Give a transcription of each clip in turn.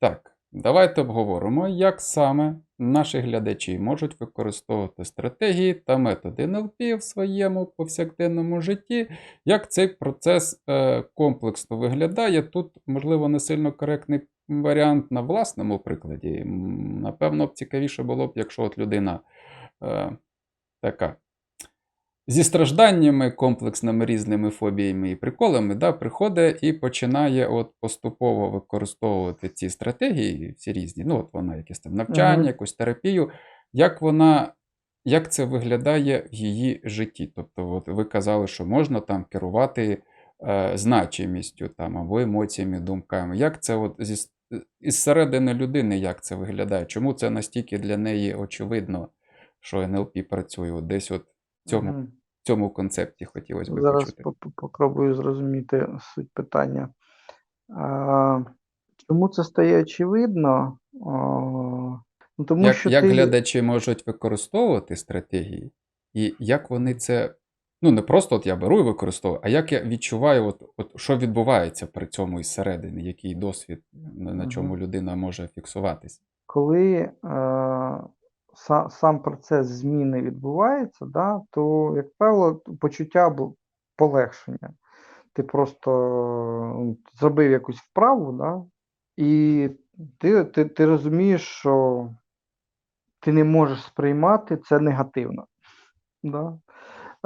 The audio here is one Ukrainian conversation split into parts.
Так, давайте обговоримо, як саме наші глядачі можуть використовувати стратегії та методи НЛП в своєму повсякденному житті, як цей процес е, комплексно виглядає. Тут, можливо, не сильно коректний варіант на власному прикладі. Напевно, б цікавіше було б, якщо от людина е, така зі стражданнями, комплексними різними фобіями і приколами, да, приходить і починає от поступово використовувати ці стратегії, всі різні. Ну, от вона якесь там навчання, якусь терапію, як вона. Як це виглядає в її житті? Тобто, от ви казали, що можна там керувати е, значимістю там, або емоціями, думками. Як це от зі, із середини людини, як це виглядає? Чому це настільки для неї очевидно, що НЛП працює? От десь от в цьому Мгм. в цьому концепті хотілося б Зараз почути. попробую зрозуміти суть питання. А, чому це стає очевидно? А, ну, тому Як, що як ти... глядачі можуть використовувати стратегії, і як вони це. Ну, не просто от я беру і використовую, а як я відчуваю, от, от, що відбувається при цьому із середини, який досвід, на, на чому людина може фіксуватись. коли е, са, сам процес зміни відбувається, да, то, як правило, почуття полегшення. Ти просто ну, зробив якусь вправу, да, і ти, ти, ти розумієш, що ти не можеш сприймати це негативно. Да.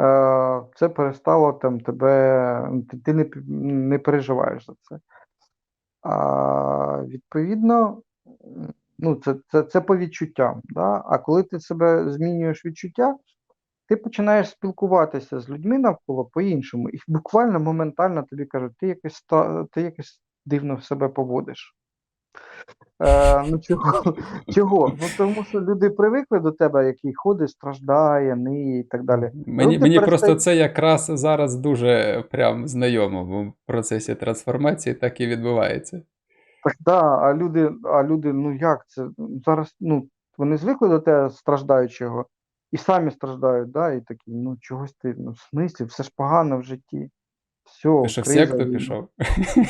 Е, це перестало там тебе, ти, не, не переживаєш за це. А, відповідно, ну, це, це, це по відчуттям. Да? А коли ти себе змінюєш відчуття, ти починаєш спілкуватися з людьми навколо по-іншому, і буквально моментально тобі кажуть, ти якось, ти якось дивно себе поводиш. Е, ну чого? чого? Ну тому що люди привикли до тебе, який ходить, страждає, ниє і так далі. Мені, мені просто це якраз зараз дуже прям знайомо, бо в процесі трансформації так і відбувається. Так, да, а люди, а люди, ну як це? Зараз, ну, вони звикли до тебе страждаючого і самі страждають, да, і такі, ну чогось ти, ну, в смислі, все ж погано в житті. Все, Ти що в криза, секту війна. пішов?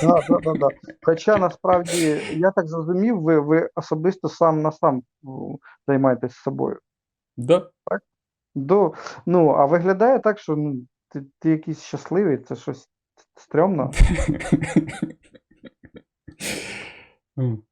Да, да, да, да. Хоча насправді, я так зрозумів, ви, ви особисто сам на сам м, займаєтесь собою. Да. До, ну, а виглядає так, що ну, ти, ти якийсь щасливий, це щось стрьомно. М.